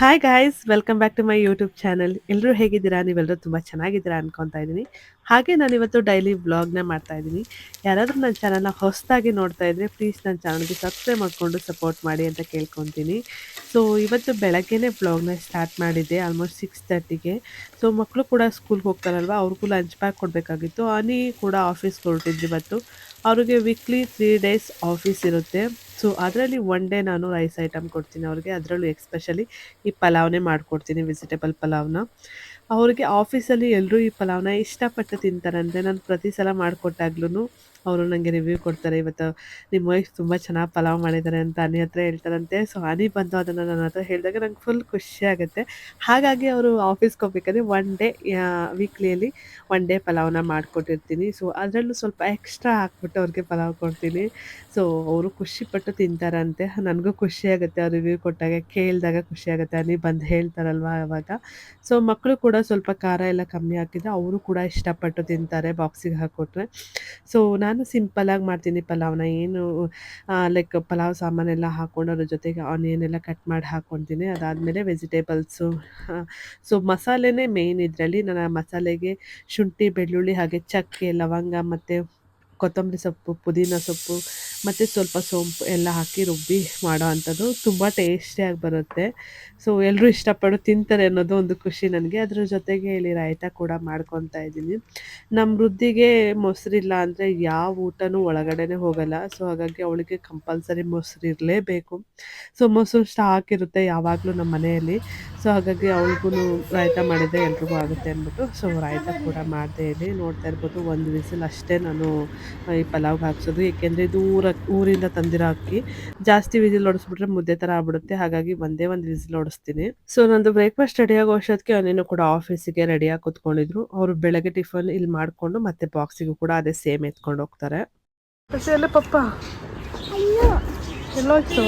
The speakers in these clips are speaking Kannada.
Hi guys welcome back to my YouTube channel ಎಲ್ಲರೂ ಹೇಗಿದ್ದೀರಾ? ನೀವೆಲ್ಲರೂ ತುಂಬ ಚೆನ್ನಾಗಿದ್ದೀರಾ ಅನ್ಕೊತಾ ಇದ್ದೀನಿ. ಹಾಗೆ ನಾನು ಇವತ್ತು ಡೈಲಿ ವ್ಲಾಗ್ನ ಮಾಡ್ತಾ ಇದ್ದೀನಿ. ಯಾರಾದರೂ ನನ್ನ ಚಾನಲ್ನ ಹೊಸದಾಗಿ ನೋಡ್ತಾ ಇದ್ದರೆ ಪ್ಲೀಸ್ ನನ್ನ ಚಾನಲ್ಗೆ ಸಬ್ಸ್ಕ್ರೈಬ್ ಮಾಡಿಕೊಂಡು ಸಪೋರ್ಟ್ ಮಾಡಿ ಅಂತ ಕೇಳ್ಕೊತೀನಿ. ಸೊ ಇವತ್ತು ಬೆಳಗ್ಗೆನೇ ವ್ಲಾಗ್ನ ಸ್ಟಾರ್ಟ್ ಮಾಡಿದ್ದೆ ಆಲ್ಮೋಸ್ಟ್ ಸಿಕ್ಸ್ ತರ್ಟಿಗೆ ಸೊ ಮಕ್ಕಳು ಕೂಡ ಸ್ಕೂಲ್ಗೆ ಹೋಗ್ತಾರಲ್ವ, ಅವ್ರಿಗೂ ಲಂಚ್ ಬ್ಯಾಗ್ ಕೊಡಬೇಕಾಗಿತ್ತು. ಅನಿ ಕೂಡ ಆಫೀಸ್ಗೆ ಹೊರಟಿದ್ರು ಇವತ್ತು. ಅವ್ರಿಗೆ ವೀಕ್ಲಿ ತ್ರೀ ಡೇಸ್ ಆಫೀಸ್ ಇರುತ್ತೆ. ಸೊ ಅದರಲ್ಲಿ ಒನ್ ಡೇ ನಾನು ರೈಸ್ ಐಟಮ್ ಕೊಡ್ತೀನಿ ಅವ್ರಿಗೆ. ಅದರಲ್ಲೂ ಎಕ್ಸ್ಪೆಷಲಿ ಈ ಪಲಾವ್ನೇ ಮಾಡಿಕೊಡ್ತೀನಿ ವೆಜಿಟೇಬಲ್ ಪಲಾವ್ನ. ಅವ್ರಿಗೆ ಆಫೀಸಲ್ಲಿ ಎಲ್ಲರೂ ಈ ಪಲಾವ್ನ ಇಷ್ಟಪಟ್ಟು ತಿಂತಾರೆ ಅಂದರೆ ನಾನು ಪ್ರತಿ ಸಲ ಮಾಡಿಕೊಟ್ಟಾಗ್ಲೂ ಅವರು ನನಗೆ ರಿವ್ಯೂ ಕೊಡ್ತಾರೆ. ಇವತ್ತು ನಿಮ್ಮ ವೈಫ್ ತುಂಬ ಚೆನ್ನಾಗಿ ಪಲಾವ್ ಮಾಡಿದ್ದಾರೆ ಅಂತ ಅನಿ ಹತ್ರ ಹೇಳ್ತಾರಂತೆ. ಸೊ ಅನಿ ಬಂದು ಅದನ್ನು ನನ್ನ ಹತ್ರ ಹೇಳಿದಾಗ ನಂಗೆ ಫುಲ್ ಖುಷಿ ಆಗುತ್ತೆ. ಹಾಗಾಗಿ ಅವರು ಆಫೀಸ್ಗೆ ಹೋಗ್ಬೇಕಾದ್ರೆ ಒನ್ ಡೇ ವೀಕ್ಲಿಯಲ್ಲಿ ಒನ್ ಡೇ ಪಲಾವ್ನ ಮಾಡಿಕೊಟ್ಟಿರ್ತೀನಿ. ಸೊ ಅದರಲ್ಲೂ ಸ್ವಲ್ಪ ಎಕ್ಸ್ಟ್ರಾ ಹಾಕ್ಬಿಟ್ಟು ಅವ್ರಿಗೆ ಪಲಾವ್ ಕೊಡ್ತೀನಿ. ಸೊ ಅವರು ಖುಷಿಪಟ್ಟು ತಿಂತಾರಂತೆ. ನನಗೂ ಖುಷಿ ಆಗುತ್ತೆ ಅವ್ರು ರಿವ್ಯೂ ಕೊಟ್ಟಾಗ. ಕೇಳಿದಾಗ ಖುಷಿ ಆಗುತ್ತೆ. ಅನಿ ಬಂದು ಹೇಳ್ತಾರಲ್ವ ಅವಾಗ. ಸೊ ಮಕ್ಕಳು ಕೂಡ ಸ್ವಲ್ಪ ಖಾರ ಎಲ್ಲ ಕಮ್ಮಿ ಹಾಕಿದ್ರೆ ಅವರು ಕೂಡ ಇಷ್ಟಪಟ್ಟು ತಿಂತಾರೆ ಬಾಕ್ಸಿಗೆ ಹಾಕ್ಕೊಟ್ರೆ ಸೊ ನಾನು ಸಿಂಪಲಾಗಿ ಮಾಡ್ತೀನಿ ಪಲಾವ್ನ. ಏನು ಲೈಕ್ ಪಲಾವ್ ಸಾಮಾನೆಲ್ಲ ಹಾಕ್ಕೊಂಡು ಅದ್ರ ಜೊತೆಗೆ ಆನಿಯನ್ ಎಲ್ಲ ಕಟ್ ಮಾಡಿ ಹಾಕ್ಕೊತೀನಿ ಅದಾದಮೇಲೆ ವೆಜಿಟೇಬಲ್ಸು ಸೊ, ಮಸಾಲೆನೇ ಮೇಯ್ನ್ ಇದರಲ್ಲಿ. ನಾನು ಮಸಾಲೆಗೆ ಶುಂಠಿ, ಬೆಳ್ಳುಳ್ಳಿ, ಹಾಗೆ ಚಕ್ಕೆ, ಲವಂಗ ಮತ್ತು ಕೊತ್ತಂಬರಿ ಸೊಪ್ಪು, ಪುದೀನ ಸೊಪ್ಪು, ಮತ್ತು ಸ್ವಲ್ಪ ಸೋಂಪು ಎಲ್ಲ ಹಾಕಿ ರುಬ್ಬಿ ಮಾಡೋ ಅಂಥದ್ದು ತುಂಬ ಟೇಸ್ಟಿಯಾಗಿ ಬರುತ್ತೆ. ಸೊ ಎಲ್ಲರೂ ಇಷ್ಟಪಟ್ಟು ತಿಂತಾರೆ ಅನ್ನೋದು ಒಂದು ಖುಷಿ ನನಗೆ. ಅದ್ರ ಜೊತೆಗೆ ಇಲ್ಲಿ ರಾಯ್ತ ಕೂಡ ಮಾಡ್ಕೊತಾ ಇದ್ದೀನಿ. ನಮ್ಮ ವೃದ್ಧಿಗೆ ಮೊಸರಿಲ್ಲ ಅಂದರೆ ಯಾವ ಊಟನೂ ಒಳಗಡೆ ಹೋಗಲ್ಲ. ಸೊ ಹಾಗಾಗಿ ಅವಳಿಗೆ ಕಂಪಲ್ಸರಿ ಮೊಸರು ಇರಲೇಬೇಕು. ಸೊ ಮೊಸರು ಸ್ಟಾಕ್ ಇರುತ್ತೆ ಯಾವಾಗಲೂ ನಮ್ಮ ಮನೆಯಲ್ಲಿ. ಸೊ ಹಾಗಾಗಿ ಅವ್ಳಿಗೂ ರಾಯ್ತ ಮಾಡಿದ್ರೆ ಎಲ್ರಿಗೂ ಆಗುತ್ತೆ ಅಂದ್ಬಿಟ್ಟು. ಸೊ ರಾಯ್ತ ಕೂಡ ಮಾಡ್ತಾ ಇಲ್ಲಿ ನೋಡ್ತಾ ಇರ್ಬೋದು ಒಂದು ವಿಸಿಲ್ ಅಷ್ಟೇ ನಾನು ಈ ಪಲಾವ್ಗೆ ಹಾಕ್ಸೋದು. ಏಕೆಂದರೆ ಇದು ಊರ ಊರಿಂದ ತಂದಿರೋ ಅಕ್ಕಿ. ಜಾಸ್ತಿ ವಿಸಿಲ್ ಹೊಡಿಸ್ಬಿಟ್ರೆ ಮುದ್ದೆ ಥರ ಆಗ್ಬಿಡುತ್ತೆ. ಹಾಗಾಗಿ ಒಂದೇ ಒಂದು ವಿಸಿಲ್ ಹೊಡಿಸ್ತೀನಿ. ಸೊ ನಂದು ಬ್ರೇಕ್ಫಾಸ್ಟ್ ರೆಡಿ ಆಗೋ ಅಷ್ಟೊತ್ತಿಗೆ ಅವನೇನು ಕೂಡ ಆಫೀಸಿಗೆ ರೆಡಿಯಾಗಿ ಕೂತ್ಕೊಂಡಿದ್ರು. ಅವರು ಬೆಳಗ್ಗೆ ಟಿಫನ್ ಇಲ್ಲಿ ಮಾಡಿಕೊಂಡು ಮತ್ತೆ ಬಾಕ್ಸಿಗೂ ಕೂಡ ಅದೇ ಸೇಮ್ ಎತ್ಕೊಂಡು ಹೋಗ್ತಾರೆ. ಎಲ್ಲ ಪಪ್ಪ? ಎಲ್ಲೋಯ್ತು?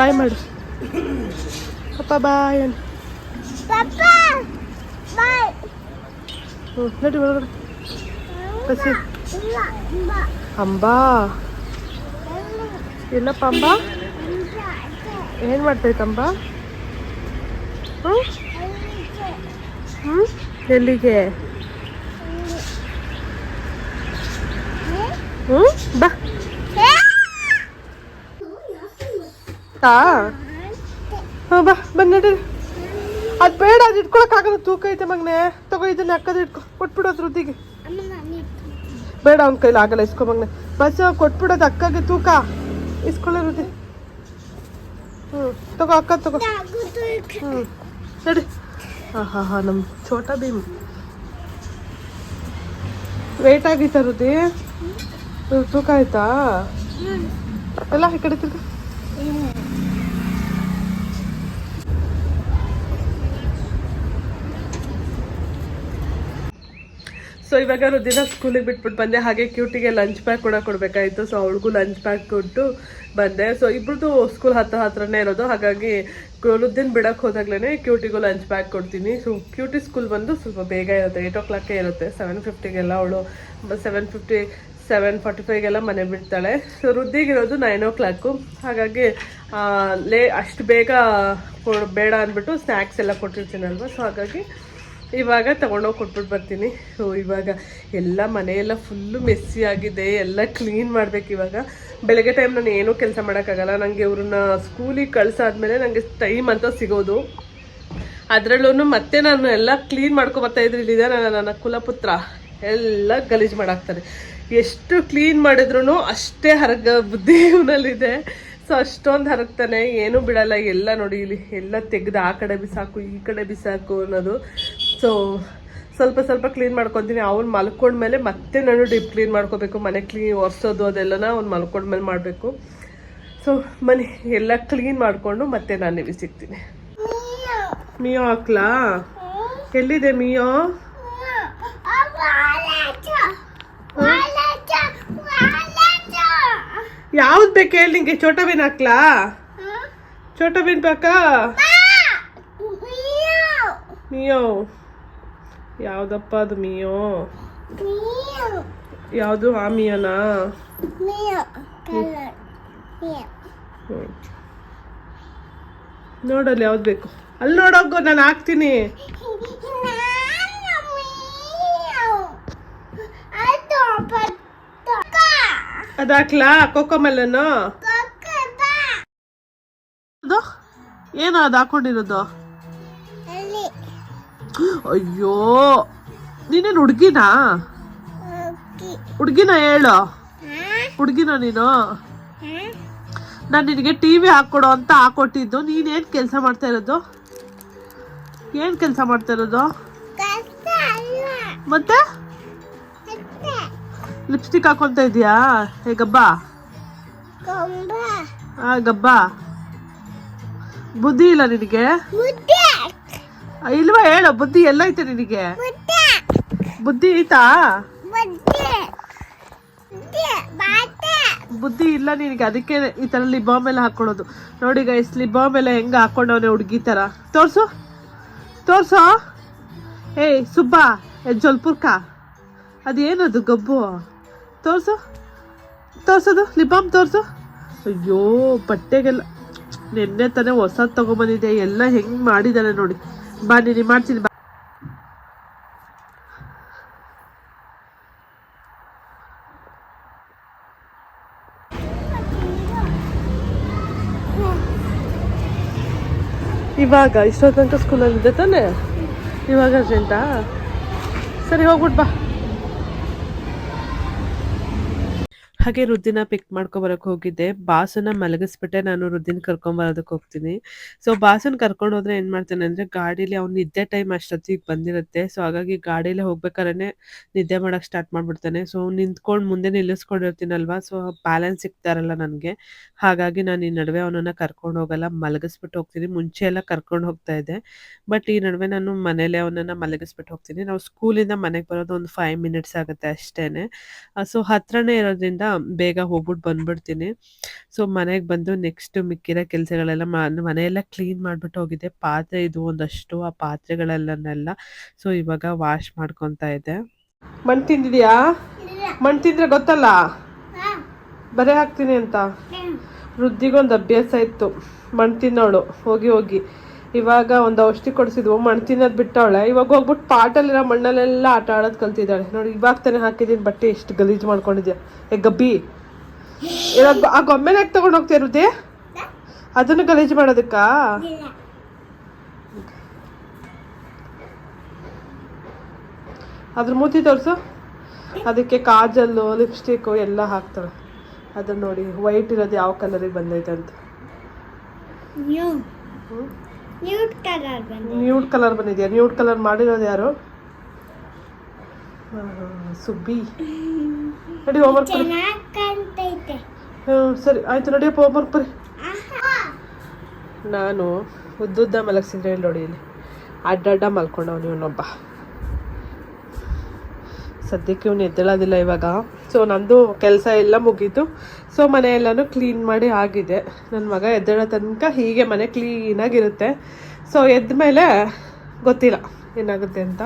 ಬಾಯ್ ಮಾಡು. ಪಪ್ಪ ಬಾಯ್ ಹ್ಞೂ ನಡಿ ಒಳಗಡೆ ಬಸ್ಸಿ ಅಂಬಾ ಎಲ್ಲಪ್ಪ ಅಂಬ ಏನು ಮಾಡ್ತೈತಂಬ ಹ್ಞೂ ಹ್ಞೂ ಎಲ್ಲಿಗೆ ಹ್ಞೂ ಬಾ ತಾ ಹಾಂ ಬಾ ಬಂದು ನಡಿ. ಅದು ಬೇಡ ಅದು ಇಟ್ಕೊಳಕ್ಕಾಗಲ್ಲ ತೂಕ ಐತೆ ಮಗನೆ. ತಗೋ ಇದನ್ನ ಹಾಕೋದು ಇಟ್ಕೊ. ಕೊಟ್ಬಿಡೋದು ವೃದ್ಧಿಗೆ ಬೇಡ ಅವ್ನ ಕೈಲಿ ಆಗಲ್ಲ ಇಸ್ಕೊ ಮಗನೆ. ಬಸ್ ಕೊಟ್ಬಿಡೋದು ಅಕ್ಕಗೆ ತೂಕ. ಇಸ್ಕೊಳ್ಳೋ ವೃದ್ಧಿ ಹ್ಞೂ ತಗೋ ಅಕ್ಕ ತಗೋ. ಹ್ಞೂ ನಡಿ. ಹಾಂ ಹಾಂ ಹಾಂ ನಮ್ಮ ಛೋಟಾ ಭೀಮ್. ವೇಟ್ ಆಗೈತಾ ವೃದ್ಧಿ ತೂಕ ಆಯ್ತಾ? ಎಲ್ಲ ಈ ಕಡೆ ತಿರ್ಗ. ಸೊ ಇವಾಗ ದಿನ ಸ್ಕೂಲಿಗೆ ಬಿಟ್ಬಿಟ್ಟು ಬಂದೆ. ಹಾಗೆ ಕ್ಯೂಟಿಗೆ ಲಂಚ್ ಬ್ಯಾಗ್ ಕೂಡ ಕೊಡಬೇಕಾಯಿತು. ಸೊ ಅವಳಿಗೂ ಲಂಚ್ ಬ್ಯಾಗ್ ಕೊಟ್ಟು ಬಂದೆ. ಸೊ ಇಬ್ರದ್ದು ಸ್ಕೂಲ್ ಹತ್ರ ಹತ್ರನೇ ಇರೋದು. ಹಾಗಾಗಿ ರುದ್ದಿನ ಬಿಡಕ್ಕೆ ಹೋದಾಗ್ಲೇ ಕ್ಯೂಟಿಗೂ ಲಂಚ್ ಬ್ಯಾಗ್ ಕೊಡ್ತೀನಿ. ಸೊ ಕ್ಯೂಟಿ ಸ್ಕೂಲ್ ಬಂದು ಸ್ವಲ್ಪ ಬೇಗ ಇರುತ್ತೆ. ಏಯ್ಟ್ ಓ ಕ್ಲಾಕೇ ಇರುತ್ತೆ. ಸೆವೆನ್ ಫಿಫ್ಟಿಗೆಲ್ಲ ಅವಳು ಸೆವೆನ್ ಫಿಫ್ಟಿ ಸೆವೆನ್ ಫಾರ್ಟಿ ಫೈವ್ಗೆಲ್ಲ ಮನೆ ಬಿಡ್ತಾಳೆ. ಸೊ ವೃದ್ಧಿಗಿರೋದು ನೈನ್ ಓ ಕ್ಲಾಕು ಹಾಗಾಗಿ ಲೇ, ಅಷ್ಟು ಬೇಗ ಬೇಡ ಅಂದ್ಬಿಟ್ಟು ಸ್ನ್ಯಾಕ್ಸ್ ಎಲ್ಲ ಕೊಟ್ಟಿರ್ತೀನಲ್ವ? ಸೊ ಹಾಗಾಗಿ ಇವಾಗ ತಗೊಂಡೋಗಿ ಕೊಟ್ಬಿಟ್ಟು ಬರ್ತೀನಿ. ಸೊ ಇವಾಗ ಎಲ್ಲ ಮನೆಯೆಲ್ಲ ಫುಲ್ಲು ಮೆಸ್ಸಿ ಆಗಿದೆ, ಎಲ್ಲ ಕ್ಲೀನ್ ಮಾಡ್ಬೇಕು ಇವಾಗ. ಬೆಳಗ್ಗೆ ಟೈಮ್ ನಾನು ಏನೂ ಕೆಲಸ ಮಾಡೋಕ್ಕಾಗಲ್ಲ. ನನಗೆ ಇವ್ರನ್ನ ಸ್ಕೂಲಿಗೆ ಕಳ್ಸಾದ್ಮೇಲೆ ನನಗೆ ಟೈಮ್ ಅಂತ ಸಿಗೋದು. ಅದರಲ್ಲೂ ಮತ್ತೆ ನಾನು ಎಲ್ಲ ಕ್ಲೀನ್ ಮಾಡ್ಕೊಬರ್ತಾ ಇದ್ರೆ ಇಲ್ಲಿದೆ ನನ್ನ ನನ್ನ ಕುಲಪುತ್ರ. ಎಲ್ಲ ಗಲೀಜು ಮಾಡಾಕ್ತಾರೆ. ಎಷ್ಟು ಕ್ಲೀನ್ ಮಾಡಿದ್ರು ಅಷ್ಟೇ ಹರಗ ಬುದ್ಧಿ ಇವನಲ್ಲಿದೆ. ಸೊ ಅಷ್ಟೊಂದು ಹರಗ್ತಾನೆ. ಏನೂ ಬಿಡಲ್ಲ. ಎಲ್ಲ ನೋಡಿ ಇಲ್ಲಿ ಎಲ್ಲ ತೆಗೆದು ಆ ಕಡೆ ಬಿಸಾಕು, ಈ ಕಡೆ ಬಿಸಾಕು ಅನ್ನೋದು. ಸೊ ಸ್ವಲ್ಪ ಸ್ವಲ್ಪ ಕ್ಲೀನ್ ಮಾಡ್ಕೊತೀನಿ. ಅವ್ನು ಮಲ್ಕೊಂಡ್ಮೇಲೆ ಮತ್ತೆ ನಾನು ಡೀಪ್ ಕ್ಲೀನ್ ಮಾಡ್ಕೋಬೇಕು. ಮನೆ ಕ್ಲೀನ್ ಒರೆಸೋದು ಅದೆಲ್ಲನ ಅವ್ನು ಮಲ್ಕೊಂಡ್ಮೇಲೆ ಮಾಡಬೇಕು. ಸೊ ಮನೆ ಎಲ್ಲ ಕ್ಲೀನ್ ಮಾಡಿಕೊಂಡು ಮತ್ತೆ ನಾನು ನಿಮಗೆ ಸಿಗ್ತೀನಿ. ಮಿಯೋ ಹಾಕ್ಲಾ ಎಲ್ಲಿದೆ ಮಿಯೋ? ಯಾವ್ದು ಬೇಕು ಹೇಳಿ ನಿಂಗೆ? ಚೋಟ ಬೀನ್ ಹಾಕ್ಲಾ ಚೋಟ ಬೀನ್ ಬೇಕಾ? ಮಿಯೋ. ಯಾವ್ದಪ್ಪ ಅದು ಮಿಯೋ? ಯಾವುದು? ಆ ಮಿಯೋನಾ? ನೋಡಲ್ಲಿ ಯಾವ್ದು ಬೇಕು? ಅಲ್ಲಿ ನೋಡೋಗು ನಾನು ಹಾಕ್ತೀನಿ. ಅದು ಹಾಕ್ಲಾ? ಕೋಕೋ ಏನು ಅದು? ಏನೋ ಅದು ಹಾಕೊಂಡಿರೋದು? ಅಯ್ಯೋ ನೀನೇನು ಹುಡ್ಗಿನಾ? ಹುಡ್ಗಿನ ಹೇಳು. ಹುಡ್ಗಿನ ನೀನು? ನಾನು ನಿನಗೆ ಟಿ ವಿ ಹಾಕ್ಕೊಡು ಅಂತ ಹಾಕೊಟ್ಟಿದ್ದು. ನೀನೇನು ಕೆಲಸ ಮಾಡ್ತಾ ಇರೋದು? ಏನು ಕೆಲಸ ಮಾಡ್ತಾ ಇರೋದು? ಮತ್ತೆ? ಲಿಪ್ಸ್ಟಿಕ್ ಹಾಕೊಂತ ಇದೀಯಾ? ಹೇ ಗಬ್ಬ. ಆ ಗಬ್ಬ. ಬುದ್ಧಿ ಇಲ್ಲ ನಿನಗೆ? ಇಲ್ವಾ ಹೇಳು ಬುದ್ಧಿ ಎಲ್ಲ ಐತೆ ನಿನಗೆ? ಬುದ್ಧಿ. ಐತಾ? ಬುದ್ಧಿ. ಇಲ್ಲ ನಿನಗೆ ಅದಕ್ಕೆ ಈ ತರ ಲಿಬಾಮ್ ಎಲ್ಲ ಹಾಕೊಳ್ಳೋದು. ನೋಡಿ ಗೈಸ್ ಲಿಬಾಮ್ ಎಲ್ಲ ಹೆಂಗ ಹಾಕೊಂಡವನೆ ಹುಡುಗಿ ತರ. ತೋರ್ಸು. ತೋರ್ಸು. ಏಯ್ ಸುಬ್ಬ ಜೊಲ್ಪುರ್ಕ ಜೋಲ್ಪುರ್ಕ. ಅದೇನದು ಗಬ್ಬು? ತೋರ್ಸು. ತೋರ್ಸೋದು ಲಿಬಾಮ್ ತೋರ್ಸು. ಅಯ್ಯೋ ಬಟ್ಟೆಗೆಲ್ಲ ನಿನ್ನೆ ತಾನೇ ಹೊಸದು ತಗೊಂಬಂದಿದೆ ಎಲ್ಲ ಹೆಂಗ್ ಮಾಡಿದಾನೆ ನೋಡಿ. ಬಾ ನೀನು ಮಾಡ್ತೀನಿ ಇವಾಗ ಇಷ್ಟೊತ್ತು ಸ್ಕೂಲಲ್ಲಿ ಇದೆ ತಾನೆ? ಇವಾಗ ಅರ್ಜೆಂಟಾ ಸರಿ ಹೋಗ್ಬಿಟ್ ಬಾ. ಹಾಗೆ ರುದ್ದಿನ ಪಿಕ್ ಮಾಡ್ಕೊಬರಕ್ಕೆ ಹೋಗಿದ್ದೆ. ಬಾಸನ್ನ ಮಲಗಿಸ್ಬಿಟ್ಟೆ ನಾನು ರುದ್ದಿನ ಕರ್ಕೊಂಬರೋದಕ್ಕೆ ಹೋಗ್ತೀನಿ. ಸೊ ಬಾಸನ್ ಕರ್ಕೊಂಡು ಹೋದ್ರೆ ಏನ್ ಮಾಡ್ತೇನೆ ಅಂದ್ರೆ ಗಾಡಿಲಿ ಅವ್ನು ನಿದ್ದೆ ಟೈಮ್ ಅಷ್ಟೊತ್ತಿಗೆ ಬಂದಿರುತ್ತೆ. ಸೊ ಹಾಗಾಗಿ ಗಾಡೀಲಿ ಹೋಗ್ಬೇಕಾದ್ರೆ ನಿದ್ದೆ ಮಾಡಕ್ ಸ್ಟಾರ್ಟ್ ಮಾಡ್ಬಿಡ್ತಾನೆ. ಸೊ ನಿಂತ್ಕೊಂಡು ಮುಂದೆ ನಿಲ್ಲಿಸ್ಕೊಂಡಿರ್ತೀನಲ್ವಾ? ಸೊ ಬ್ಯಾಲೆನ್ಸ್ ಸಿಗ್ತಾರಲ್ಲ ನನಗೆ. ಹಾಗಾಗಿ ನಾನು ಈ ನಡುವೆ ಅವನನ್ನ ಕರ್ಕೊಂಡು ಹೋಗಲ್ಲ. ಮಲಗಿಸ್ಬಿಟ್ಟು ಹೋಗ್ತೀನಿ. ಮುಂಚೆ ಎಲ್ಲ ಕರ್ಕೊಂಡು ಹೋಗ್ತಾ ಇದ್ದೆ. ಬಟ್ ಈ ನಡುವೆ ನಾನು ಮನೇಲೆ ಅವನನ್ನ ಮಲಗಿಸ್ಬಿಟ್ಟು ಹೋಗ್ತೀನಿ. ನಾವು ಸ್ಕೂಲಿಂದ ಮನೆಗೆ ಬರೋದು ಒಂದು ಫೈವ್ ಮಿನಿಟ್ಸ್ ಆಗುತ್ತೆ ಅಷ್ಟೇನೆ. ಸೊ ಹತ್ರನೇ ಇರೋದ್ರಿಂದ ಬೇಗ ಹೋಗ್ಬಿಟ್ಟು ಬಂದ್ಬಿಡ್ತೀನಿ. ಸೊ ಮನೆಗೆ ಬಂದು ನೆಕ್ಸ್ಟ್ ಮಿಕ್ಕಿರೋ ಕೆಲಸಗಳೆಲ್ಲ ಮನೆಯೆಲ್ಲ ಕ್ಲೀನ್ ಮಾಡಿಬಿಟ್ಟು ಹೋಗಿದ್ದೆ. ಪಾತ್ರೆ ಇದು ಒಂದಷ್ಟು ಆ ಪಾತ್ರೆಗಳೆಲ್ಲನೆಲ್ಲ ಸೊ ಇವಾಗ ವಾಶ್ ಮಾಡ್ಕೊತಾ ಇದ್ದೆ. ಮಣ್ಣು ತಿಂದಿದ್ಯಾ? ಮಣ್ಣು ತಿಂದ್ರೆ ಗೊತ್ತಲ್ಲ? ಬರೇ ಹಾಕ್ತೀನಿ ಅಂತ. ವೃದ್ಧಿಗೊಂದು ಅಭ್ಯಾಸ ಇತ್ತು. ಮಣ್ಣು ತಿನ್ನೋಳು. ಹೋಗಿ ಹೋಗಿ. ಇವಾಗ ಒಂದು ಔಷಧಿ ಕೊಡಿಸಿದ್ವು ಮಣ್ಣು ತಿನ್ನೋದು ಬಿಟ್ಟವಳೆ. ಇವಾಗ ಹೋಗ್ಬಿಟ್ಟು ಪಾಟಲ್ಲಿರೋ ಮಣ್ಣಲ್ಲೆಲ್ಲ ಆಟ ಆಡೋದು ಕಲ್ತಿದ್ದಾಳೆ. ನೋಡಿ ಇವಾಗ ತಾನೇ ಹಾಕಿದ್ದೀನಿ ಬಟ್ಟೆ ಎಷ್ಟು ಗಲೀಜು ಮಾಡ್ಕೊಂಡಿದ್ಯಾ. ಏ ಗಬ್ಬಿ. ಇವಾಗ ಆ ಗೊಂಬೆನ ಯಾಕೆ ತಗೊಂಡು ಹೋಗ್ತಾ ಇರುದೇ ಅದನ್ನು ಗಲೀಜು ಮಾಡೋದಕ್ಕಾ? ಅದ್ರ ಮೂತಿ ತೋರಿಸು. ಅದಕ್ಕೆ ಕಾಜಲ್ಲು ಲಿಪ್ಸ್ಟಿಕ್ಕು ಎಲ್ಲ ಹಾಕ್ತಾಳೆ. ಅದನ್ನ ನೋಡಿ ವೈಟ್ ಇರೋದು ಯಾವ ಕಲರಿಗೆ ಬಂದೈತೆ ಅಂತ ನ್ಯೂಟ್ ಕಲರ್ ಬಂದಿದೆ. ನ್ಯೂಡ್ ಕಲರ್ ಬಂದಿದೆಯಾ? ನ್ಯೂಡ್ ಕಲರ್ ಮಾಡಿರೋದು ಯಾರು? ಸುಬ್ಬಿ. ನಡಿ ಹೋಮ್ವರ್ಕ್ ಹ್ಞೂ ಸರಿ ಆಯ್ತು ನಡಿಯಪ್ಪ ಹೋಮ್ವರ್ಕ್ ಬರಿ ಆಹಾ. ನಾನು ಉದ್ದುದ್ದ ಮಲಗಿಸಿದ್ರೆ ಇಲ್ಲಿ ನೋಡಿ ಇಲ್ಲಿ. ಅಡ್ಡಡ್ಡ ಮಲ್ಕೊಂಡವನು ಇವನೊಬ್ಬ. ಸದ್ಯಕ್ಕೆ ಇವನು ಎದ್ದೇಳೋದಿಲ್ಲ ಇವಾಗ. ಸೊ ನಂದು ಕೆಲಸ ಎಲ್ಲ ಮುಗೀತು. ಸೊ ಮನೆ ಎಲ್ಲನೂ ಕ್ಲೀನ್ ಮಾಡಿ ಆಗಿದೆ. ನನ್ನ ಮಗ ಎದ್ದೇಳೋ ತನಕ ಹೀಗೆ ಮನೆ ಕ್ಲೀನಾಗಿರುತ್ತೆ ಸೊ ಎದ್ದ ಮೇಲೆ ಗೊತ್ತಿಲ್ಲ ಏನಾಗುತ್ತೆ ಅಂತ.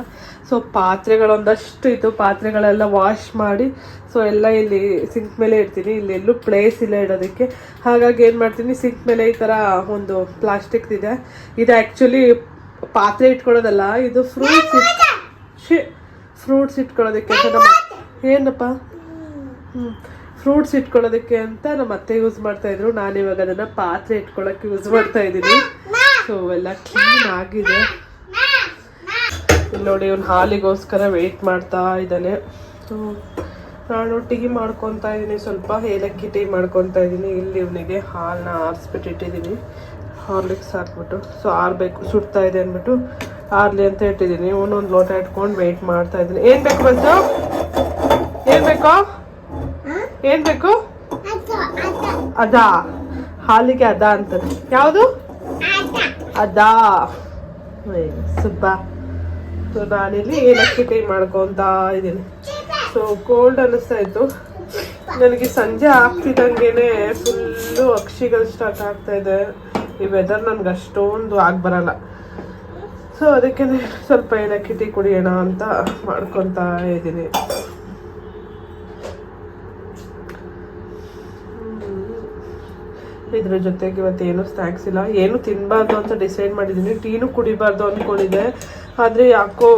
ಸೊ ಪಾತ್ರೆಗಳೊಂದಷ್ಟು ಇತ್ತು. ಪಾತ್ರೆಗಳೆಲ್ಲ ವಾಶ್ ಮಾಡಿ ಸೊ ಎಲ್ಲ ಇಲ್ಲಿ ಸಿಂಕ್ ಮೇಲೆ ಇಡ್ತೀನಿ. ಇಲ್ಲಿ ಎಲ್ಲೂ ಪ್ಲೇಸ್ ಇಲ್ಲ ಇಡೋದಕ್ಕೆ. ಹಾಗಾಗಿ ಏನು ಮಾಡ್ತೀನಿ ಸಿಂಕ್ ಮೇಲೆ ಈ ಥರ ಒಂದು ಪ್ಲಾಸ್ಟಿಕ್ ಇದೆ. ಇದು ಆ್ಯಕ್ಚುಲಿ ಪಾತ್ರೆ ಇಟ್ಕೊಳ್ಳೋದಲ್ಲ ಇದು ಫ್ರೂಟ್ಸ್ ಶಿ ಫ್ರೂಟ್ಸ್ ಇಟ್ಕೊಳ್ಳೋದಕ್ಕೆ ಏನಪ್ಪ? ಫ್ರೂಟ್ಸ್ ಇಟ್ಕೊಳ್ಳೋದಕ್ಕೆ ಅಂತ ನಮ್ಮ ಅತ್ತೆ ಯೂಸ್ ಮಾಡ್ತಾ ಇದ್ರು. ನಾನು ಇವಾಗ ಅದನ್ನು ಪಾತ್ರೆ ಇಟ್ಕೊಳ್ಳೋಕೆ ಯೂಸ್ ಮಾಡ್ತಾ ಇದ್ದೀನಿ. ಸೊ ಎಲ್ಲ ಕ್ಲೀನ್ ಆಗಿದೆ. ಇಲ್ಲಿ ನೋಡಿ ಅವ್ನು ಹಾಲಿಗೋಸ್ಕರ ವೆಯ್ಟ್ ಮಾಡ್ತಾ ಇದ್ದಾನೆ. ಸೊ ನಾನು ಟೀ ಮಾಡ್ಕೊತಾ ಇದ್ದೀನಿ. ಸ್ವಲ್ಪ ಏಲಕ್ಕಿ ಟೀ ಮಾಡ್ಕೊತಾ ಇದ್ದೀನಿ. ಇಲ್ಲಿ ಇವನಿಗೆ ಹಾಲನ್ನ ಆರಿಸ್ಬಿಟ್ಟು ಇಟ್ಟಿದ್ದೀನಿ. ಹಾರ್ಲಿಕ್ಸ್ ಹಾಕ್ಬಿಟ್ಟು. ಸೊ ಆರ್ಬೇಕು ಸುಡ್ತಾ ಇದೆ ಅಂದ್ಬಿಟ್ಟು ಆರ್ಲಿ ಅಂತ ಇಟ್ಟಿದ್ದೀನಿ. ಇವನೊಂದು ಲೋಟ ಇಟ್ಕೊಂಡು ವೆಯ್ಟ್ ಮಾಡ್ತಾ ಇದ್ದೀನಿ. ಏನು ಬೇಕು ಬಂತು ಏನು ಬೇಕು? ಏನು ಬೇಕು? ಅದ. ಹಾಲಿಗೆ ಅದ ಅಂತ ಯಾವುದು? ಅದ. ಸುಬ್ಬ. ಸೊ, ನಾನಿಲ್ಲಿ ಏಲಕ್ಕಿ ಟೀ ಮಾಡ್ಕೊತಾ ಇದ್ದೀನಿ. ಸೊ ಕೋಲ್ಡ್ ಅನ್ನಿಸ್ತಾ ಇತ್ತು. ನನಗೆ ಸಂಜೆ ಆಗ್ತಿದ್ದಂಗೆ ಫುಲ್ಲು ಅಕ್ಷಿಗಳು ಸ್ಟಾರ್ಟ್ ಆಗ್ತಾ ಇದೆ. ಈ ವೆದರ್ ನನ್ಗೆ ಅಷ್ಟೊಂದು ಆಗಿ ಬರಲ್ಲ. ಸೊ ಅದಕ್ಕೆ ಸ್ವಲ್ಪ ಏಲಕ್ಕಿ ಟೀ ಕುಡಿಯೋಣ ಅಂತ ಮಾಡ್ಕೊತಾ ಇದ್ದೀನಿ. ಇದ್ರ ಜೊತೆಗೆ ಇವತ್ತು ಏನು ಸ್ನ್ಯಾಕ್ಸ್ ಇಲ್ಲ. ಏನು ತಿನ್ನಬಾರ್ದು ಅಂತ ಡಿಸೈಡ್ ಮಾಡಿದ್ದೀನಿ ಟೀನು ಕುಡಿಬಾರ್ದು ಅಂದ್ಕೊಂಡಿದ್ದೆ. ಆದರೆ ಯಾಕೋ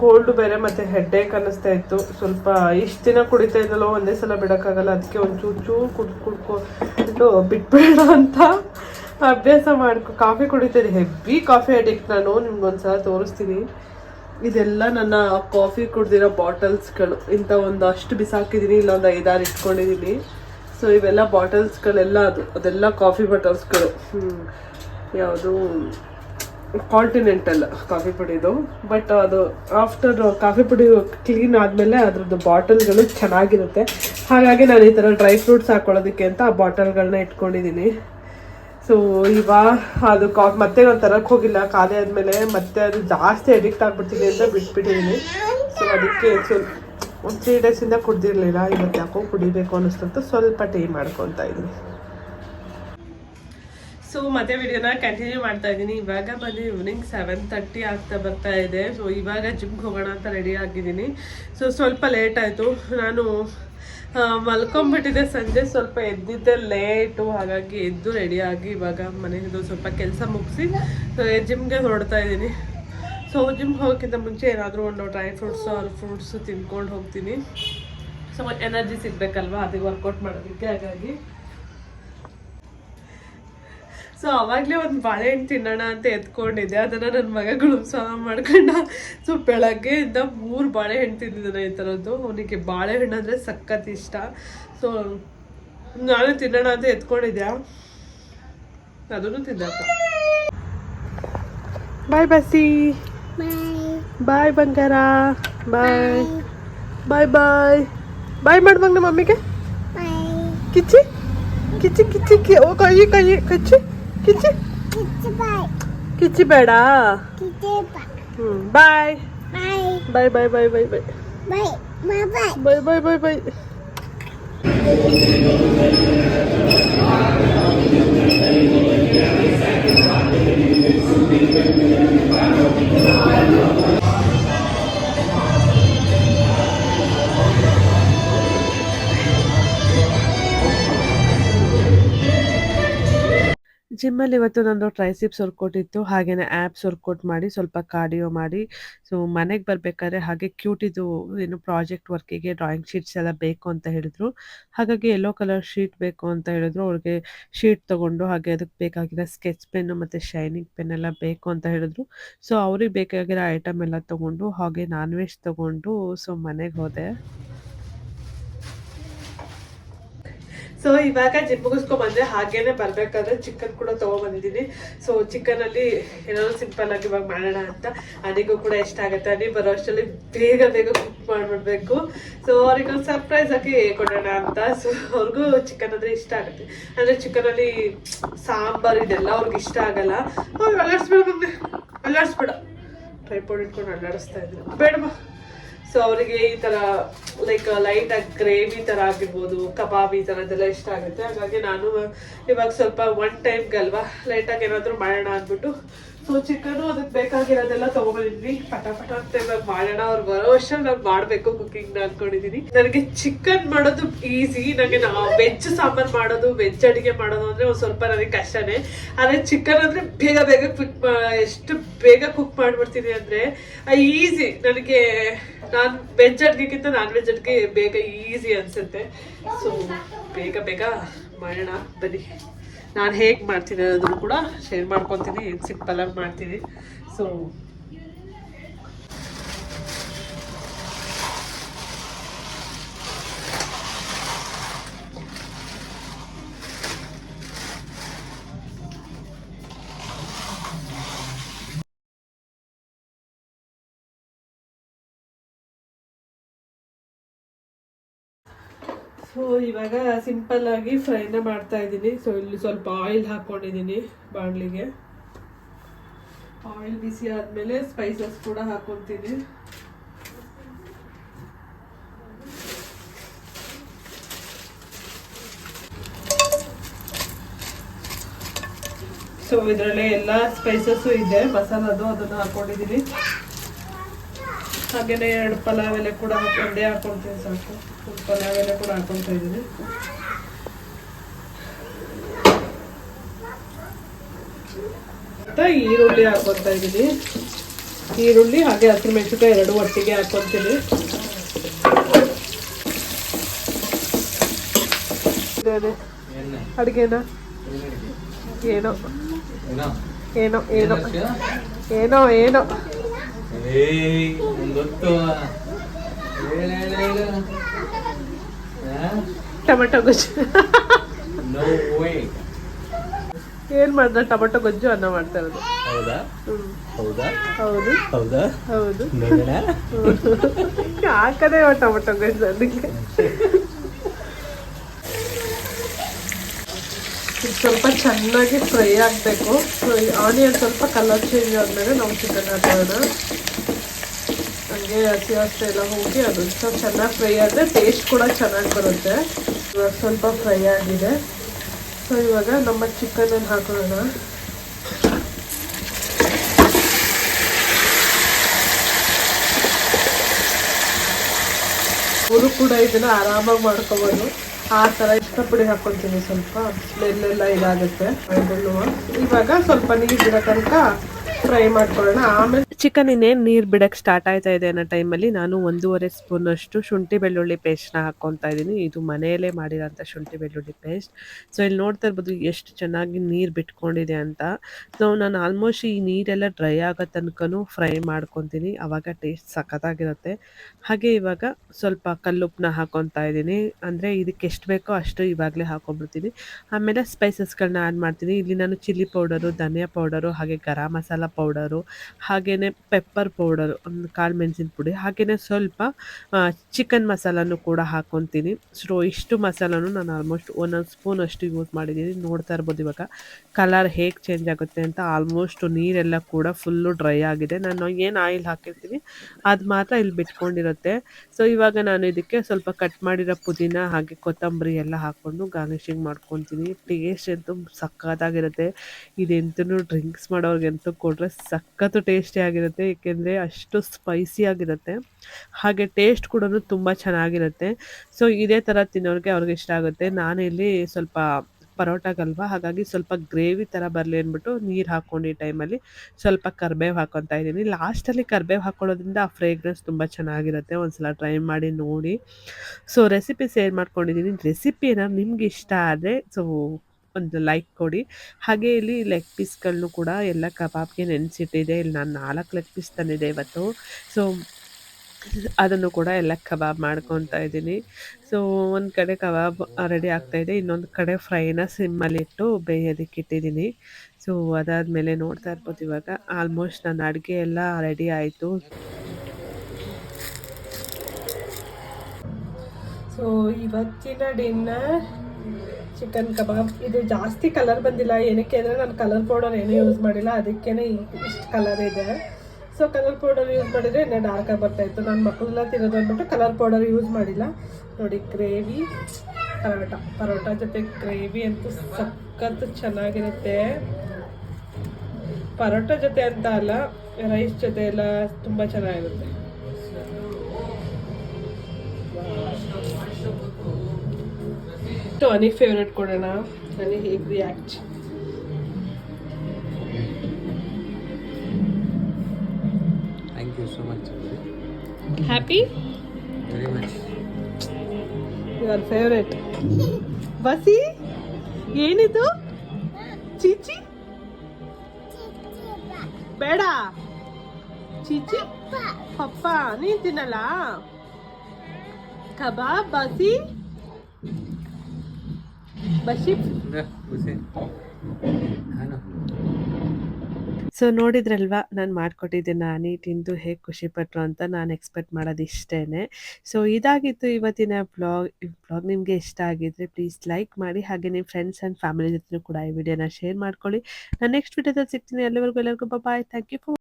ಕೋಲ್ಡ್ ಬೇರೆ ಮತ್ತು ಹೆಡ್ಡೇಕ್ ಅನ್ನಿಸ್ತಾ ಇತ್ತು. ಸ್ವಲ್ಪ ಇಷ್ಟು ದಿನ ಕುಡಿತಾ ಇದ್ದಲ್ಲೋ ಒಂದೇ ಸಲ ಬಿಡೋಕ್ಕಾಗಲ್ಲ. ಅದಕ್ಕೆ ಒಂದು ಚೂರು ಚೂರು ಕುಡ್ ಕುಡ್ಕೊಂಡು ಬಿಟ್ಬೇಡ ಅಂತ ಅಭ್ಯಾಸ ಮಾಡ್ಕೊ ಕಾಫಿ ಕುಡಿತೀನಿ ಹೆವಿ ಕಾಫಿ ಅಡಿಕ್ಟ್ ನಾನು. ನಿಮ್ಗೊಂದ್ಸಲ ತೋರಿಸ್ತೀನಿ. ಇದೆಲ್ಲ ನನ್ನ ಕಾಫಿ ಕುಡ್ದಿರೋ ಬಾಟಲ್ಸ್ಗಳು ಇಂಥ ಒಂದು ಅಷ್ಟು ಬಿಸಾಕಿದ್ದೀನಿ ಇಲ್ಲೊಂದು ಐದಾರು ಇಟ್ಕೊಂಡಿದ್ದೀನಿ ಸೊ ಇವೆಲ್ಲ ಬಾಟಲ್ಸ್ಗಳೆಲ್ಲ ಅದು. ಅದೆಲ್ಲ ಕಾಫಿ ಬಾಟಲ್ಸ್ಗಳು. ಯಾವುದು? ಕಾಂಟಿನೆಂಟಲ್ ಕಾಫಿ ಪುಡಿದು. ಬಟ್ ಅದು ಆಫ್ಟರ್ ಕಾಫಿ ಪುಡಿ ಕ್ಲೀನ್ ಆದಮೇಲೆ ಅದ್ರದ್ದು ಬಾಟಲ್ಗಳು ಚೆನ್ನಾಗಿರುತ್ತೆ. ಹಾಗಾಗಿ ನಾನು ಈ ಥರ ಡ್ರೈ ಫ್ರೂಟ್ಸ್ ಹಾಕೊಳ್ಳೋದಕ್ಕೆ ಅಂತ ಆ ಬಾಟಲ್ಗಳನ್ನ ಇಟ್ಕೊಂಡಿದ್ದೀನಿ. ಸೊ ಇವಾಗ ಅದು ಕಾಫಿ ಮತ್ತೆ ನಾನು ತರಕ್ಕೆ ಹೋಗಿಲ್ಲ. ಖಾಲಿ ಆದಮೇಲೆ ಮತ್ತೆ ಅದು ಜಾಸ್ತಿ ಅಡಿಕ್ಟ್ ಆಗ್ಬಿಡ್ತೀನಿ ಅಂತ ಬಿಟ್ಬಿಟ್ಟಿದ್ದೀನಿ ಸೊ ಅದಕ್ಕೆ ಸ್ವಲ್ಪ ತ್ರೀ ಡೇಸಿಂದ ಕುಡ್ದಿರಲಿಲ್ಲ, ಇವತ್ತು ಯಾಕೋ ಕುಡಿಬೇಕು ಅನ್ನಿಸ್ತಂತ ಸ್ವಲ್ಪ ಟೀ ಮಾಡ್ಕೊತಾ ಇದ್ದೀನಿ. ಸೊ ಮತ್ತೆ ವಿಡಿಯೋನ ಕಂಟಿನ್ಯೂ ಮಾಡ್ತಾ ಇದ್ದೀನಿ. ಇವಾಗ ಬಂದು ಈವ್ನಿಂಗ್ ಸೆವೆನ್ ತರ್ಟಿ ಆಗ್ತಾ ಬರ್ತಾ ಇದೆ. ಸೊ ಇವಾಗ ಜಿಮ್ಗೆ ಹೋಗೋಣ ಅಂತ ರೆಡಿ ಆಗಿದ್ದೀನಿ. ಸೊ ಸ್ವಲ್ಪ ಲೇಟ್ ಆಯಿತು. ನಾನು ಮಲ್ಕೊಂಡ್ಬಿಟ್ಟಿದ್ದೆ ಸಂಜೆ. ಸ್ವಲ್ಪ ಎದ್ದಿದ್ದೆ ಲೇಟು ಹಾಗಾಗಿ ಎದ್ದು ರೆಡಿಯಾಗಿ ಇವಾಗ ಮನೆಯದು ಸ್ವಲ್ಪ ಕೆಲಸ ಮುಗಿಸಿ ಜಿಮ್ಗೆ ಹೊರಡ್ತಾ ಇದ್ದೀನಿ. ಸೊ ಜಿಮ್ ಹೋಗೋಕ್ಕಿಂತ ಮುಂಚೆ ಏನಾದರೂ ಒಂದು ಡ್ರೈ ಫ್ರೂಟ್ಸು ಆರ್ ಫ್ರೂಟ್ಸು ತಿನ್ಕೊಂಡು ಹೋಗ್ತೀನಿ. ಸೊ ಎನರ್ಜಿ ಸಿಗ್ಬೇಕಲ್ವಾ? ಅದಕ್ಕೆ ವರ್ಕೌಟ್ ಮಾಡೋದಕ್ಕೆ ಹಾಗಾಗಿ. ಸೊ ಅವಾಗಲೇ ಒಂದು ಬಾಳೆಹಣ್ಣು ತಿನ್ನೋಣ ಅಂತ ಎತ್ಕೊಂಡಿದ್ದೆ. ಅದನ್ನು ನನ್ನ ಮಗಗಳು ಸಹ ಮಾಡ್ಕೊಂಡ. ಸೊ ಬೆಳಗ್ಗೆಯಿಂದ ಮೂರು ಬಾಳೆಹಣ್ಣು ತಿಂದಿದ್ದಾನೆ ಈ ಥರದ್ದು ಅವನಿಗೆ ಬಾಳೆಹಣ್ಣು ಅಂದರೆ ಸಖತ್ ಇಷ್ಟ. ಸೊ ನಾನು ತಿನ್ನೋಣ ಅಂತ ಎತ್ಕೊಂಡಿದ್ದೆ. ಅದನ್ನು ತಿಂದಪ್ಪ ಬಾಯ್ ಬಸ್ಸಿ. ಬಾಯ್ ಬಂಗಾರ ಬಾಯ್ ಬಾಯ್ ಬಾಯ್ ಬಾಯ್ ಮಾಡು ಮಗ ನಮ್ಮ ಮಮ್ಮಿಗೆ Bye. ಕಿಚ್ಚಿ ಕಿಚ್ಚಿ ಕಿಚ್ಚಿ ಕಿ ಓ ಕೈ ಕೈ ಕಚ್ಚಿ ಕಿಚ್ಚಿ Kitty bye. ಕಿಚ್ಚಿ ಬೇಡ Kitty bye. ಹ್ಞೂ ಬಾಯ್ Bye. ಬಾಯ್ ಬಾಯ್ ಬಾಯ್ ಬಾಯ್ ಬಾಯ್ Bye. Bye bye. ಬಾಯ್ ಬಾಯ್ ಬಾಯ್ ಬಾಯ್ ಜಿಮ್ಮಲ್ಲಿ ಇವತ್ತು ನಂದು ಟ್ರೈಸಿಪ್ಸ್ ವರ್ಕೌಟ್ ಇತ್ತು. ಹಾಗೆಯೇ ಆ್ಯಪ್ಸ್ ವರ್ಕೌಟ್ ಮಾಡಿ, ಸ್ವಲ್ಪ ಕಾರ್ಡಿಯೋ ಮಾಡಿ. ಸೊ ಮನೆಗೆ ಬರಬೇಕಾದ್ರೆ ಹಾಗೆ ಕ್ಯೂಟಿದು ಏನು ಪ್ರಾಜೆಕ್ಟ್ ವರ್ಕಿಗೆ ಡ್ರಾಯಿಂಗ್ ಶೀಟ್ಸ್ ಎಲ್ಲ ಬೇಕು ಅಂತ ಹೇಳಿದ್ರು. ಹಾಗಾಗಿ ಯೆಲ್ಲೋ ಕಲರ್ ಶೀಟ್ ಬೇಕು ಅಂತ ಹೇಳಿದ್ರು. ಅವ್ರಿಗೆ ಶೀಟ್ ತೊಗೊಂಡು ಹಾಗೆ ಅದಕ್ಕೆ ಬೇಕಾಗಿರೋ ಸ್ಕೆಚ್ ಪೆನ್ನು ಮತ್ತು ಶೈನಿಂಗ್ ಪೆನ್ ಎಲ್ಲ ಬೇಕು ಅಂತ ಹೇಳಿದ್ರು. ಸೊ ಅವ್ರಿಗೆ ಬೇಕಾಗಿರೋ ಐಟಮ್ ಎಲ್ಲ ತೊಗೊಂಡು ಹಾಗೆ ನಾನ್ ವೆಜ್ ತೊಗೊಂಡು ಸೊ ಮನೆಗೆ ಹೋದೆ. ಸೊ ಇವಾಗ ಜಿಮ್ ಬಂದ್ರೆ ಹಾಗೇನೆ ಬರ್ಬೇಕಾದ್ರೆ ಚಿಕನ್ ಕೂಡ ತಗೊಂಡ್ಬಂದಿದ್ದೀನಿ. ಸೊ ಚಿಕನ್ ಅಲ್ಲಿ ಏನಾದ್ರು ಸಿಂಪಲ್ ಆಗಿ ಇವಾಗ ಮಾಡೋಣ ಅಂತ. ಅನಿಗೂ ಕೂಡ ಇಷ್ಟ ಆಗುತ್ತೆ. ಅನಿ ಬರೋ ಅಷ್ಟರಲ್ಲಿ ಬೇಗ ಬೇಗ ಕುಕ್ ಮಾಡ್ಬಿಡ್ಬೇಕು. ಸೊ ಅವ್ರಿಗೊಂದು ಸರ್ಪ್ರೈಸ್ ಆಗಿ ಕೊಡೋಣ ಅಂತ. ಸೊ ಅವ್ರಿಗೂ ಚಿಕನ್ ಅಂದ್ರೆ ಇಷ್ಟ ಆಗುತ್ತೆ. ಅಂದ್ರೆ ಚಿಕನ್ ಅಲ್ಲಿ ಸಾಂಬಾರ್ ಇದೆಲ್ಲ ಅವ್ರಿಗೆ ಇಷ್ಟ ಆಗಲ್ಲ. ಅಲ್ಲಾಡ್ಸ್ಬೇಡ ಮಮ್ಮಿ. ಅಲ್ಲಾಡ್ಸ್ಬೇಡ. ಟ್ರೈಪೋಡ್ ಇಟ್ಕೊಂಡು ಅಲ್ಲಾಡಿಸ್ತಾ ಇದ್ರು. ಬೇಡಮ್ಮ. ಸೊ ಅವರಿಗೆ ಈ ತರ ಲೈಕ್ ಲೈಟ್ ಆಗಿ ಗ್ರೇವಿ ತರ ಆಗಿರ್ಬೋದು ಕಬಾಬ್ ಈ ತರದ್ದೆಲ್ಲ ಇಷ್ಟ ಆಗುತ್ತೆ. ಹಾಗಾಗಿ ನಾನು ಇವಾಗ ಸ್ವಲ್ಪ ಒನ್ ಟೈಮ್ಗಲ್ವಾ ಲೈಟ್ ಆಗಿ ಏನಾದ್ರು ಮಾಡೋಣ ಅಂದ್ಬಿಟ್ಟು ಸೊ ಚಿಕನ್ ಅದಕ್ಕೆ ಬೇಕಾಗಿರೋದೆಲ್ಲ ತಗೊಂಡಿದ್ವಿ ಪಟ ಪಟ ಅಂತ ಇವಾಗ ಮಾಡೋಣ, ಅವ್ರು ಬರೋ ವರ್ಷ ನಾನು ಮಾಡಬೇಕು ಕುಕಿಂಗ್ ಅನ್ಕೊಂಡಿದೀನಿ. ನನಗೆ ಚಿಕನ್ ಮಾಡೋದು ಈಸಿ ನನಗೆ ವೆಜ್ ಸಾಂಬಾರ್ ಮಾಡೋದು ವೆಜ್ ಅಡಿಗೆ ಮಾಡೋದು ಅಂದ್ರೆ ಒಂದ್ ಸ್ವಲ್ಪ ನನಗೆ ಕಷ್ಟನೇ. ಆದ್ರೆ ಚಿಕನ್ ಅಂದ್ರೆ ಬೇಗ ಬೇಗ ಕುಕ್ ಎಷ್ಟು ಬೇಗ ಕುಕ್ ಮಾಡ್ಬಿಡ್ತೀನಿ ಅಂದ್ರೆ ಈಸಿ ನನಗೆ ನಾನು ವೆಜ್ ಅಡ್ಗೆಗಿಂತ ನಾನ್ ವೆಜ್ ಅಡ್ಗೆ ಬೇಗ ಈಸಿ ಅನ್ಸುತ್ತೆ. ಸೊ ಬೇಗ ಬೇಗ ಮಾಡೋಣ, ಬನ್ನಿ. ನಾನು ಹೇಗೆ ಮಾಡ್ತೀನಿ ಅನ್ನೋದನ್ನು ಕೂಡ ಶೇರ್ ಮಾಡ್ಕೊತೀನಿ. ಆಗಿ ಮಾಡ್ತೀನಿ. ಸೊ ಸೊ ಇವಾಗ ಸಿಂಪಲ್ ಆಗಿ ಫ್ರೈನ ಮಾಡ್ತಾ ಇದ್ದೀನಿ. ಸೊ ಇಲ್ಲಿ ಸ್ವಲ್ಪ ಆಯಿಲ್ ಹಾಕ್ಕೊಂಡಿದ್ದೀನಿ ಬಾಣಲಿಗೆ. ಆಯಿಲ್ ಬಿಸಿ ಆದಮೇಲೆ ಸ್ಪೈಸಸ್ ಕೂಡ ಹಾಕ್ಕೊತೀನಿ ಸೊ ಇದರಲ್ಲಿ ಎಲ್ಲ ಸ್ಪೈಸಸ್ಸು ಇದೆ. ಮಸಾಲದು ಅದನ್ನು ಹಾಕೊಂಡಿದ್ದೀನಿ. ಹಾಗೇನೆ ಎರಡು ಪಲಾವ್ ಎಲೆ ಕೂಡ ಒಂದೇ ಹಾಕೊಳ್ತೀನಿ ಸಾಕು. ಒಂದು ಪಲಾವ್ ಎಲೆ ಕೂಡ ಹಾಕೊಳ್ತಾ ಇದ್ದೀನಿ. ಮತ್ತೆ ಈರುಳ್ಳಿ ಹಾಕೊತಾ ಇದ್ದೀನಿ. ಈರುಳ್ಳಿ ಹಾಗೆ ಹಸಿಮೆಣಸಿನ್ಕಾಯಿ ಎರಡು ಒಟ್ಟಿಗೆ ಹಾಕೊತೀನಿ ಅಡುಗೆನ? ಏನೋ. ಏನೋ? ಏನೋ ಏನೋ ಏನೋ. ಏಯ್ ಟೊಮೆಟೊ ಗೊಜ್ಜು. ಏನ್ ಮಾಡ್ದ? ಟೊಮೆಟೊ ಗೊಜ್ಜು ಅನ್ನ ಮಾಡ್ತಾ ಇರೋದು. ಹೌದಾ. ಹೌದಾ? ಹೌದು. ಹೌದಾ? ಹೌದು. ಹಾಕದೇ ಟೊಮೆಟೊ ಗೊಜ್ಜು ಅದಕ್ಕೆ. ಸ್ವಲ್ಪ ಚೆನ್ನಾಗಿ ಫ್ರೈ ಆಗಬೇಕು. ಆನಿಯನ್ ಸ್ವಲ್ಪ ಕಲರ್ ಚೇಂಜ್ ಆದಮೇಲೆ ನಾವು ಚಿಕನ್ ಹಾಕೋಣ. ಹಂಗೆ ಹಸಿ ಅಷ್ಟ ಎಲ್ಲ ಹೋಗಿ ಅದು ಸ್ವಲ್ಪ ಚೆನ್ನಾಗಿ ಫ್ರೈ ಆದರೆ ಟೇಸ್ಟ್ ಕೂಡ ಚೆನ್ನಾಗಿ ಬರುತ್ತೆ. ಇವಾಗ ಸ್ವಲ್ಪ ಫ್ರೈ ಆಗಿದೆ. ಸೊ ಇವಾಗ ನಮ್ಮ ಚಿಕನನ್ನು ಹಾಕೋಣ. ಹುರು ಕೂಡ ಇದನ್ನ ಆರಾಮಾಗಿ ಮಾಡ್ಕೋಬೋದು. ಆ ಥರ ಇಷ್ಟಪಡಿ ಹಾಕೊಳ್ತೀನಿ ಸ್ವಲ್ಪ. ಸ್ಮೆಲ್ಲೆಲ್ಲ ಇದಾಗುತ್ತೆ. ಇವಾಗ ಸ್ವಲ್ಪ ನೀರು ಬಿಡೋ ತನಕ ಫ್ರೈ ಮಾಡ್ಕೊಳ್ಳೋಣ. ಆಮೇಲೆ ಚಿಕನ್ ಇನ್ನೇನು ನೀರು ಬಿಡಕ್ಕೆ ಸ್ಟಾರ್ಟ್ ಆಯ್ತಾ ಇದೆ ಅನ್ನೋ ಟೈಮಲ್ಲಿ ನಾನು ಒಂದೂವರೆ ಸ್ಪೂನ್ ಅಷ್ಟು ಶುಂಠಿ ಬೆಳ್ಳುಳ್ಳಿ ಪೇಸ್ಟ್ನ ಹಾಕ್ಕೊತಾ ಇದ್ದೀನಿ ಇದು ಮನೆಯಲ್ಲೇ ಮಾಡಿರೋಂಥ ಶುಂಠಿ ಬೆಳ್ಳುಳ್ಳಿ ಪೇಸ್ಟ್ ಸೊ ಇಲ್ಲಿ ನೋಡ್ತಾ ಇರ್ಬೋದು ಎಷ್ಟು ಚೆನ್ನಾಗಿ ನೀರು ಬಿಟ್ಕೊಂಡಿದೆ ಅಂತ. ಸೊ ನಾನು ಆಲ್ಮೋಸ್ಟ್ ಈ ನೀರೆಲ್ಲ ಡ್ರೈ ಆಗೋ ತನಕನೂ ಫ್ರೈ ಮಾಡ್ಕೊತೀನಿ. ಆವಾಗ ಟೇಸ್ಟ್ ಸಖತ್ತಾಗಿರುತ್ತೆ. ಹಾಗೆ ಇವಾಗ ಸ್ವಲ್ಪ ಕಲ್ಲುಪ್ಪನ್ನ ಹಾಕೊತಾ ಇದ್ದೀನಿ ಅಂದರೆ ಇದಕ್ಕೆ ಎಷ್ಟು ಬೇಕೋ ಅಷ್ಟು ಇವಾಗಲೇ ಹಾಕೊಂಡ್ಬಿಡ್ತೀನಿ ಆಮೇಲೆ ಸ್ಪೈಸಸ್ಗಳನ್ನ ಆ್ಯಡ್ ಮಾಡ್ತೀನಿ. ಇಲ್ಲಿ ನಾನು ಚಿಲ್ಲಿ ಪೌಡರು ಧನಿಯಾ ಪೌಡರು ಹಾಗೆ ಗರಂ ಮಸಾಲ ಪೌಡರು ಹಾಗೆಯೇ ಪೆಪ್ಪರ್ ಪೌಡರು ಒಂದು ಕಾಳು ಮೆಣಸಿನ ಪುಡಿ ಹಾಗೆಯೇ ಸ್ವಲ್ಪ ಚಿಕನ್ ಮಸಾಲನೂ ಕೂಡ ಹಾಕ್ಕೊತೀನಿ ಸೊ ಇಷ್ಟು ಮಸಾಲನೂ ನಾನು ಆಲ್ಮೋಸ್ಟ್ ಒಂದೊಂದು ಸ್ಪೂನ್ ಅಷ್ಟು ಯೂಸ್ ಮಾಡಿದ್ದೀನಿ. ನೋಡ್ತಾ ಇರ್ಬೋದು ಇವಾಗ. ಕಲರ್ ಹೇಗೆ ಚೇಂಜ್ ಆಗುತ್ತೆ ಅಂತ ಆಲ್ಮೋಸ್ಟ್ ನೀರೆಲ್ಲ ಕೂಡ ಫುಲ್ಲು ಡ್ರೈ ಆಗಿದೆ. ನಾನು ಏನು ಆಯಿಲ್ ಹಾಕಿರ್ತೀನಿ, ಅದು ಮಾತ್ರ ಇಲ್ಲಿ ಬಿಟ್ಕೊಂಡಿರುತ್ತೆ. ಸೊ ಇವಾಗ ನಾನು ಇದಕ್ಕೆ ಸ್ವಲ್ಪ ಕಟ್ ಮಾಡಿರೋ ಪುದೀನ, ಹಾಗೆ ಕೊತ್ತಂಬರಿ ಎಲ್ಲ ಹಾಕ್ಕೊಂಡು ಗಾರ್ನಿಷಿಂಗ್ ಮಾಡ್ಕೊತೀನಿ. ಟೇಸ್ಟ್ ಅಂತೂ ಸಕ್ಕತ್ತಾಗಿರುತ್ತೆ ಇದೆಂತೂ ಡ್ರಿಂಕ್ಸ್ ಮಾಡೋರಿಗೆ ಎಂತೂ ಕೊಟ್ಟರೆ ಸಖತ್ತು ಟೇಸ್ಟಿ ಆಗಿರುತ್ತೆ ಏಕೆಂದರೆ ಅಷ್ಟು ಸ್ಪೈಸಿಯಾಗಿರುತ್ತೆ ಹಾಗೆ ಟೇಸ್ಟ್ ಕೂಡ ತುಂಬ ಚೆನ್ನಾಗಿರುತ್ತೆ. ಸೊ ಇದೇ ಥರ ತಿನ್ನೋರಿಗೆ ಅವ್ರಿಗೆ ಇಷ್ಟ ಆಗುತ್ತೆ. ನಾನು ಇಲ್ಲಿ ಸ್ವಲ್ಪ ಪರೋಟಾಗಲ್ವ? ಹಾಗಾಗಿ ಸ್ವಲ್ಪ ಗ್ರೇವಿ ಥರ ಬರಲಿ ಅಂದ್ಬಿಟ್ಟು ನೀರು ಹಾಕ್ಕೊಂಡು ಈ ಟೈಮಲ್ಲಿ ಸ್ವಲ್ಪ ಕರ್ಬೇವು ಹಾಕ್ಕೊತಾ ಇದ್ದೀನಿ. ಲಾಸ್ಟಲ್ಲಿ ಕರ್ಬೇವು ಹಾಕ್ಕೊಳ್ಳೋದ್ರಿಂದ ಆ ಫ್ರೇಗ್ರೆನ್ಸ್ ತುಂಬ ಚೆನ್ನಾಗಿರುತ್ತೆ. ಒಂದ್ಸಲ ಟ್ರೈ ಮಾಡಿ ನೋಡಿ. ಸೊ ರೆಸಿಪಿ ಶೇರ್ ಮಾಡ್ಕೊಂಡಿದ್ದೀನಿ. ರೆಸಿಪಿ ಏನಾದ್ರು ನಿಮ್ಗೆ ಇಷ್ಟ ಆದರೆ ಸೊ ಒಂದು ಲೈಕ್ ಕೊಡಿ. ಹಾಗೆ ಇಲ್ಲಿ ಲೆಗ್ ಪೀಸ್ಗಳನ್ನು ಕೂಡ ಎಲ್ಲ ಕಬಾಬ್ಗೆ ನೆನೆಸಿಟ್ಟಿದೆ. ಇಲ್ಲಿ ನಾನು ನಾಲ್ಕು ಲೆಗ್ ಪೀಸ್ ತಂದಿದೆ ಇವತ್ತು. ಸೊ ಅದನ್ನು ಕೂಡ ಎಲ್ಲ ಕಬಾಬ್ ಮಾಡ್ಕೊತಾ ಇದ್ದೀನಿ. ಸೊ ಒಂದು ಕಡೆ ಕಬಾಬ್ ರೆಡಿ ಆಗ್ತಾಯಿದೆ ಇನ್ನೊಂದು ಕಡೆ ಫ್ರೈನ ಸಿಮ್ಮಲ್ಲಿಟ್ಟು ಬೇಯೋದಕ್ಕೆ ಇಟ್ಟಿದ್ದೀನಿ. ಸೊ ಅದಾದಮೇಲೆ ನೋಡ್ತಾ ಇರ್ಬೋದು ಇವಾಗ. ಆಲ್ಮೋಸ್ಟ್ ನನ್ನ ಅಡುಗೆ ಎಲ್ಲ ರೆಡಿ ಆಯಿತು. ಸೊ ಇವತ್ತಿನ ಡಿನ್ನರ್ ಚಿಕನ್ ಕಬಾಬ್. ಇದು ಜಾಸ್ತಿ ಕಲರ್ ಬಂದಿಲ್ಲ. ಏನಕ್ಕೆ ಅಂದರೆ ನಾನು ಕಲರ್ ಪೌಡರ್ ಏನೂ ಯೂಸ್ ಮಾಡಿಲ್ಲ. ಅದಕ್ಕೇ ಇಷ್ಟು ಕಲರ್ ಇದೆ. ಸೊ ಕಲರ್ ಪೌಡರ್ ಯೂಸ್ ಮಾಡಿದರೆ ಇನ್ನೂ ಡಾರ್ಕಾಗಿ ಬರ್ತಾಯಿತ್ತು ನನ್ನ ಮಕ್ಕಳೆಲ್ಲ ತಿನ್ನೋದು ಅಂದ್ಬಿಟ್ಟು ಕಲರ್ ಪೌಡರ್ ಯೂಸ್ ಮಾಡಿಲ್ಲ. ನೋಡಿ ಗ್ರೇವಿ ಪರೋಟ. ಪರೋಟ ಜೊತೆ ಗ್ರೇವಿ ಅಂತೂ ಸಖತ್ತು ಚೆನ್ನಾಗಿರುತ್ತೆ. ಪರೋಟ ಜೊತೆ ಅಂತ ಅಲ್ಲ ರೈಸ್ ಜೊತೆ ಎಲ್ಲ ತುಂಬ ಚೆನ್ನಾಗಿರುತ್ತೆ. ಟೋನಿ ಫೇವ್ರೇಟ್ ಕೊಡೋಣ ನನಗೆ ಹೇಗೆ react thank you so much happy very much your favourite ಬಸಿ ಏನಿದು? ಚೀಚಿ? ಬೇಡ. ಚೀಚಿ? ಪಪ್ಪ. ನೀನ್ ತಿನ್ನಲ್ಲ? ಕಬಾಬ್ ಬಸಿ? ಹಾನು ಸೊ ನೋಡಿದ್ರಲ್ವಾ ನಾನು ಮಾಡಿಕೊಟ್ಟಿದ್ದೆ ನಾನು ತಿಂದು ಹೇಗೆ ಖುಷಿಪಟ್ಟರು ಅಂತ ನಾನು ಎಕ್ಸ್ಪೆಕ್ಟ್ ಮಾಡೋದು ಇಷ್ಟೇ ಸೊ ಇದಾಗಿತ್ತು ಇವತ್ತಿನ ಬ್ಲಾಗ್ ಈ ಬ್ಲಾಗ್ ನಿಮಗೆ ಇಷ್ಟ ಆಗಿದ್ರೆ ಪ್ಲೀಸ್ ಲೈಕ್ ಮಾಡಿ ಹಾಗೆ ನಿಮ್ಮ ಫ್ರೆಂಡ್ಸ್ ಆ್ಯಂಡ್ ಫ್ಯಾಮಿಲಿ ಜೊತೆ ಕೂಡ ಈ ವಿಡಿಯೋನ ಶೇರ್ ಮಾಡ್ಕೊಳ್ಳಿ. ನಾನು ನೆಕ್ಸ್ಟ್ ವಿಡಿಯೋದಲ್ಲಿ ಸಿಗ್ತೀನಿ. ಅಲ್ಲಿವರೆಗೂ ಎಲ್ಲರಿಗೂ ಬಾಯ್ ಥ್ಯಾಂಕ್ ಯು ಫಾರ್